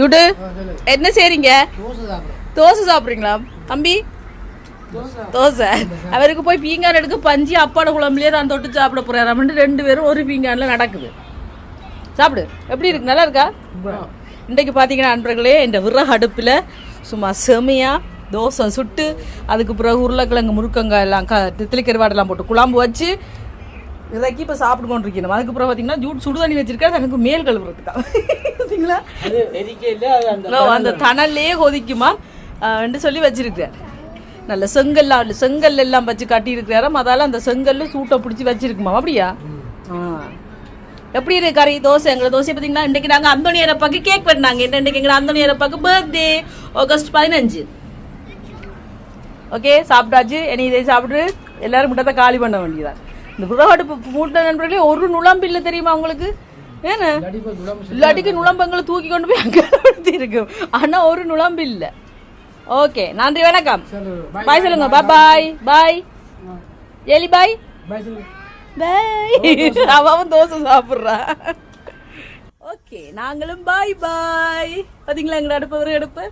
யூடு? என்ன செய்றீங்க? தோசை சாப்பிட்றீங்களா? தம்பி? தோசை அவருக்கு போய் பீங்கான் எடுக்க பஞ்சு அப்பாட குழம்புலயே தான் தொட்டு சாப்பிட போறாரு. ரெண்டு பேரும் ஒரு பீங்கான்ல நடக்குது. சாப்பிடு. எப்படி இருக்கு? நல்லா இருக்கா? இன்றைக்கு பார்த்தீங்கன்னா நண்பர்களே இந்த விறகு அடுப்பில் சும்மா செமையா தோசை சுட்டு அதுக்கு பிறகு உருளைக்கிழங்கு முருக்கங்காய் எல்லாம் க தித்திலிக்கருவாடெல்லாம் போட்டு குழம்பு வச்சு இறக்கி இப்போ சாப்பிட்டு கொண்டிருக்கணும். அதுக்கு பிறகு பார்த்தீங்கன்னா ஜூட் சுடு தண்ணி வச்சிருக்காரு எனக்கு மேல் கழுவுறதுக்கா. பார்த்தீங்களா அந்த தணல்லே கொதிக்குமா? என்று சொல்லி வச்சிருக்கிறார். நல்ல செங்கல்ல செங்கல் எல்லாம் வச்சு கட்டி இருக்கிறாராம் அதால அந்த செங்கல்ல சூட்டை பிடிச்சி வச்சிருக்குமா? அப்படியா? ஆ. எப்படி இருக்கு கறி? தோசை எங்களை தோசை பார்த்தீங்கன்னா இன்னைக்கு நாங்கள் அந்தோனியர் அப்பாக்கு கேக் பண்ணாங்க. என்ன இன்னைக்கு எங்களை அந்தோனியர் அப்பாக்கு பர்த்டே ஆகஸ்ட் பதினஞ்சு. ஓகே சாப்பிட்டாச்சு. இனி இதை சாப்பிட்டு எல்லாரும் முட்டத்தை காலி பண்ண வேண்டியதான் இந்த புறவாடு மூட்டை நண்பர்களே ஒரு நுழம்பு இல்லை தெரியுமா உங்களுக்கு? ஏன்னா இல்லாட்டிக்கு நுழம்பங்களை தூக்கி கொண்டு போய் அங்கே இருக்கும். ஆனா ஒரு நுழம்பு இல்ல. ஓகே நன்றி வணக்கம். பாய் சொல்லுங்க. பாய் பாய் பாய் எலி பாய் பாய் அவன் தோசை சாப்பிட்றா. ஓகே நாங்களும் பாய் பாய் பாத்தீங்களா எங்களோட அடுப்பு ஒரு அடுப்பு?